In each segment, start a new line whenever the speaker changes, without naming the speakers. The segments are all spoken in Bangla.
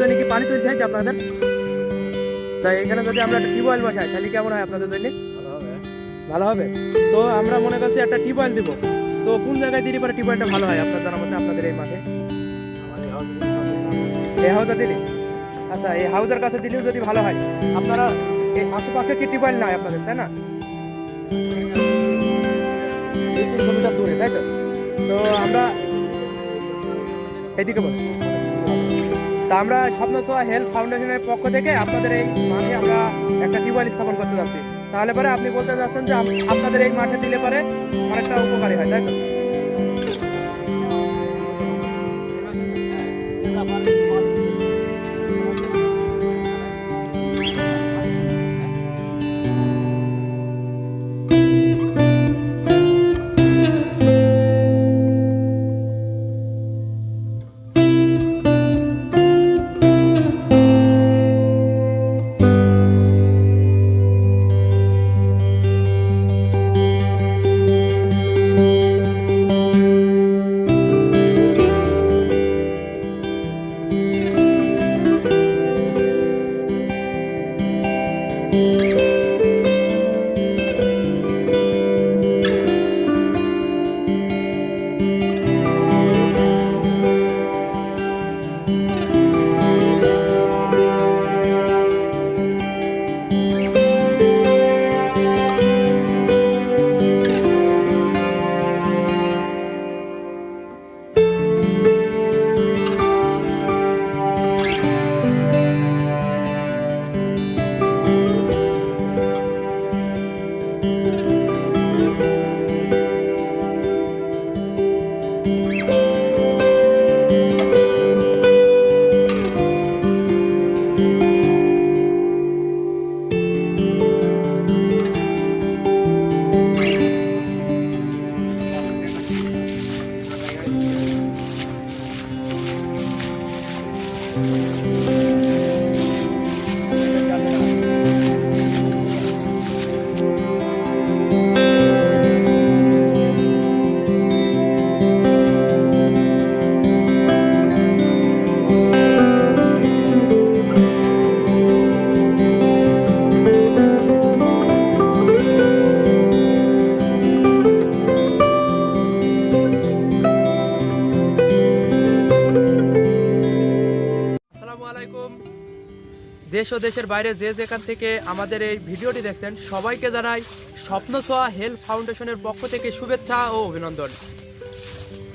জন্য কি পানি তুলতে হয়েছে আপনাদের? তাই এখানে যদি আমরা একটা টিউবওয়েল বসাই তাহলে কেমন হয় আপনাদের জন্য? ভালো হবে। তো আমরা মনে করছি একটা টিউবওয়েল দিব। তো কোন জায়গায় দিলে পরে টিউবওয়েলটা ভালো হয়? আপনার জানার মধ্যে আপনাদের এই মাঠে। এই হাউসে দিলে? আচ্ছা এই হাউসের কাছে দিলেও যদি ভালো হয় আপনারা এই আশেপাশে কি টিউবওয়েল নাই আপনাদের তাই না? দুই দূরে তাই তো? তো আমরা এদিকে বল। তা আমরা স্বপ্ন ছোঁয়া হেলথ ফাউন্ডেশনের পক্ষ থেকে আপনাদের এই মাঠে আমরা একটা টিউবওয়েল স্থাপন করতে যাচ্ছি। তাহলে পরে আপনি বলতে চাচ্ছেন যে আপনাদের এই মাঠে দিলে পরে অনেকটা উপকারী হয়, তাই তো? দেশ ও দেশের বাইরে যে যেখান থেকে আমাদের এই ভিডিওটি দেখছেন, সবাইকে জানাই স্বপ্ন ছোঁয়া হেলথ ফাউন্ডেশনের পক্ষ থেকে শুভেচ্ছা ও অভিনন্দন।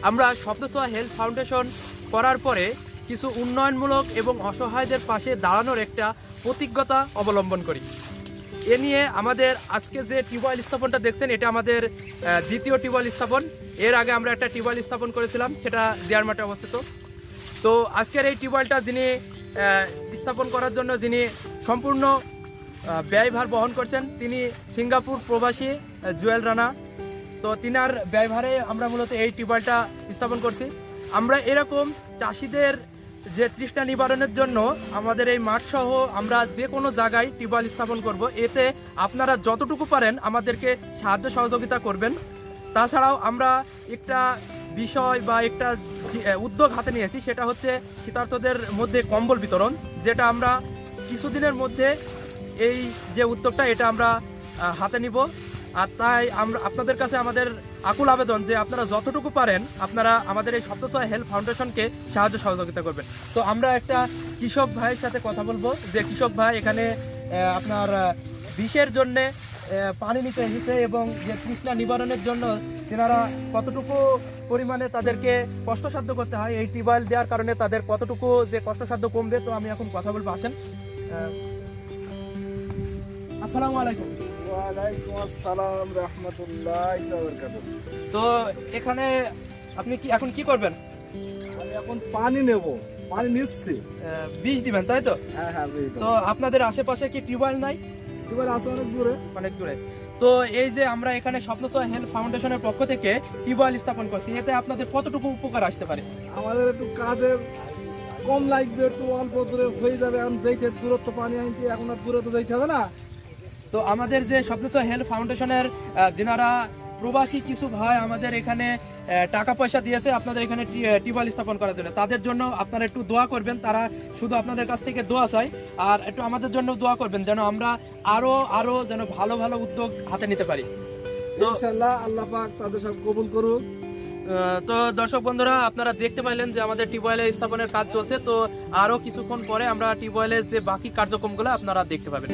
আমরা স্বপ্ন ছোঁয়া হেলথ ফাউন্ডেশন করার পরে কিছু উন্নয়নমূলক এবং অসহায়দের পাশে দাঁড়ানোর একটা প্রতিজ্ঞতা অবলম্বন করি। এ নিয়ে আমাদের আজকে যে টিউবওয়েল স্থাপনটা দেখছেন, এটা আমাদের দ্বিতীয় টিউবওয়েল স্থাপন। এর আগে আমরা একটা টিউবওয়েল স্থাপন করেছিলাম, সেটা দেয়ার মাঠে অবস্থিত। তো আজকের এই টিউবওয়েলটা যিনি স্থাপন করার জন্য যিনি সম্পূর্ণ ব্যয়ভার বহন করছেন, তিনি সিঙ্গাপুর প্রবাসী জুয়েল রানা। তো তিনার ব্যয়ভারে আমরা মূলত এই টিউবওয়েলটা স্থাপন করছি। আমরা এরকম চাষিদের যে তৃষ্ণা নিবারণের জন্য আমাদের এই মাঠ সহ আমরা যে কোনো জায়গায় টিউবওয়েল স্থাপন করব, এতে আপনারা যতটুকু পারেন আমাদেরকে সাহায্য সহযোগিতা করবেন। তাছাড়াও আমরা একটা বিষয় বা একটা উদ্যোগ হাতে নিয়েছি, সেটা হচ্ছে শীতার্থদের মধ্যে কম্বল বিতরণ, যেটা আমরা কিছুদিনের মধ্যে এই যে উদ্যোগটা, এটা আমরা হাতে নিব। আর তাই আমরা, আপনাদের কাছে আমাদের আকুল আবেদন যে আপনারা যতটুকু পারেন, আপনারা আমাদের এই সপ্তশয় হেলথ ফাউন্ডেশনকে সাহায্য সহযোগিতা করবেন। তো আমরা একটা কৃষক ভাইয়ের সাথে কথা বলব, যে কৃষক ভাই এখানে আপনার বিষের জন্যে পানি নিতে এসেছে এবং যে তৃষ্ণা নিবারণের জন্য তেনারা কতটুকু পরিমাণে তাদেরকে কষ্টসাধ্য করতে হয় এই টিউবওয়েল দেওয়ার কারণে তাদের কতটুকু যে কষ্টসাধ্য কমবে তো আমি এখন কথা বলব। আসেন। আসসালামু আলাইকুম।
ওয়ালাইকুম আসসালাম রহমতুল্লাহ
তো এখানে আপনি কি এখন কি করবেন?
আমি এখন পানি নেব পানি নিচ্ছি।
বীজ দিবেন তাই তো?
হ্যাঁ হ্যাঁ
তো আপনাদের আশেপাশে কি টিউবওয়েল নাই?
টিউবওয়েল আসে অনেক দূরে।
অনেক দূরে। তো এই যে আমরা এখানে স্বপ্নসহ হেলথ ফাউন্ডেশনের পক্ষ থেকে টিউবওয়েল স্থাপন করছি। এতে আপনাদের কতটুকু উপকার আসতে পারে?
আমাদের একটু কাজের কম লাগবে একটু অল্প দূরে হয়ে যাবে। এখন যেতে দূরত্ব পানি আনতে এখন আর দূরে তো যাইতে হবে না।
তো আমাদের যে স্বপ্নসহ হেলথ ফাউন্ডেশনের যিনারা প্রবাসী কিছু ভাই আমাদের এখানে টাকা পয়সা দিয়েছে আপনাদের এখানে টিউবওয়েল স্থাপন করার জন্য। তাদের জন্য আপনারা একটু দোয়া করবেন তারা শুধু আপনাদের কাছ থেকে দোয়া চাই আর একটু আমাদের জন্য দোয়া করবেন যেন আমরা আরও আরও যেন ভালো ভালো উদ্যোগ হাতে নিতে পারি। তো
ইনশাল্লাহ আল্লাহ পাক তাদের সব কবুল করুক।
তো দর্শক বন্ধুরা আপনারা দেখতে পাইলেন যে আমাদের টিউবওয়েলের স্থাপনের কাজ চলছে। তো আরও কিছুক্ষণ পরে আমরা টিউবওয়েলের যে বাকি কার্যক্রমগুলো আপনারা দেখতে পাবেন।